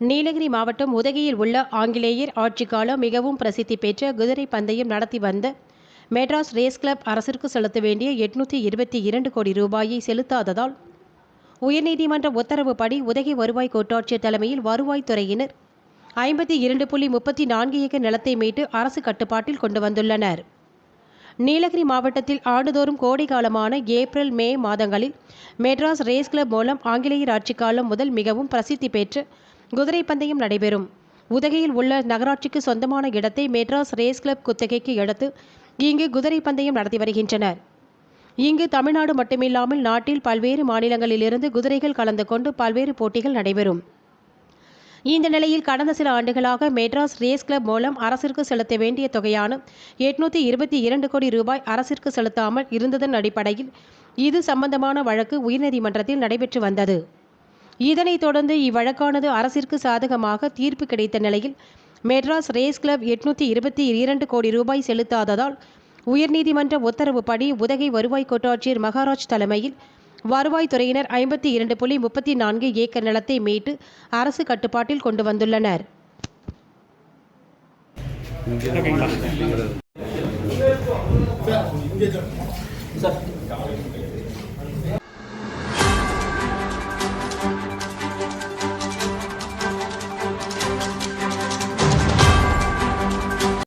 நீலகிரி மாவட்டம் உதகையில் உள்ள ஆங்கிலேயர் ஆட்சி காலம் மிகவும் பிரசித்தி பெற்ற குதிரை பந்தயம் நடத்தி வந்த மெட்ராஸ் ரேஸ் கிளப் அரசிற்கு செலுத்த வேண்டிய எட்நூற்றி இருபத்தி இரண்டு கோடி ரூபாயை செலுத்தாததால் உயர்நீதிமன்ற உத்தரவுப்படி உதகை வருவாய் கோட்டாட்சியர் தலைமையில் வருவாய்த்துறையினர் ஐம்பத்தி இரண்டு புள்ளி முப்பத்தி நான்கு ஏக்கர் நிலத்தை மீட்டு அரசு கட்டுப்பாட்டில் கொண்டு வந்துள்ளனர். நீலகிரி மாவட்டத்தில் ஆண்டுதோறும் கோடை காலமான ஏப்ரல் மே மாதங்களில் மெட்ராஸ் ரேஸ் கிளப் மூலம் ஆங்கிலேயர் ஆட்சி காலம் முதல் மிகவும் பிரசித்தி பெற்று குதிரை பந்தயம் நடைபெறும். உதகையில் உள்ள நகராட்சிக்கு சொந்தமான இடத்தை மெட்ராஸ் ரேஸ் கிளப் குத்தகைக்கு எடுத்து இங்கு குதிரை பந்தயம் நடத்தி வருகின்றனர். இங்கு தமிழ்நாடு மட்டுமில்லாமல் நாட்டில் பல்வேறு மாநிலங்களிலிருந்து குதிரைகள் கலந்து கொண்டு பல்வேறு போட்டிகள் நடைபெறும். இந்த நிலையில் கடந்த சில ஆண்டுகளாக மெட்ராஸ் ரேஸ் கிளப் மூலம் அரசிற்கு செலுத்த வேண்டிய தொகையான எட்நூத்தி இருபத்தி இரண்டு கோடி ரூபாய் அரசிற்கு செலுத்தாமல் இருந்ததன் அடிப்படையில் இது சம்பந்தமான வழக்கு உயர்நீதிமன்றத்தில் நடைபெற்று வந்தது. இதனைத் தொடர்ந்து இவ்வழக்கானது அரசிற்கு சாதகமாக தீர்ப்பு கிடைத்த நிலையில் மெட்ராஸ் ரேஸ் கிளப் எட்நூற்றி இருபத்தி இரண்டு கோடி ரூபாய் செலுத்தாததால் உயர்நீதிமன்ற உத்தரவுப்படி உதகை வருவாய் கோட்டாட்சியர் மகாராஜ் தலைமையில் வருவாய்த்துறையினர் ஐம்பத்தி இரண்டு புள்ளி முப்பத்தி நான்கு ஏக்கர் நிலத்தை மீட்டு அரசு கட்டுப்பாட்டில் கொண்டு வந்துள்ளனர் சார்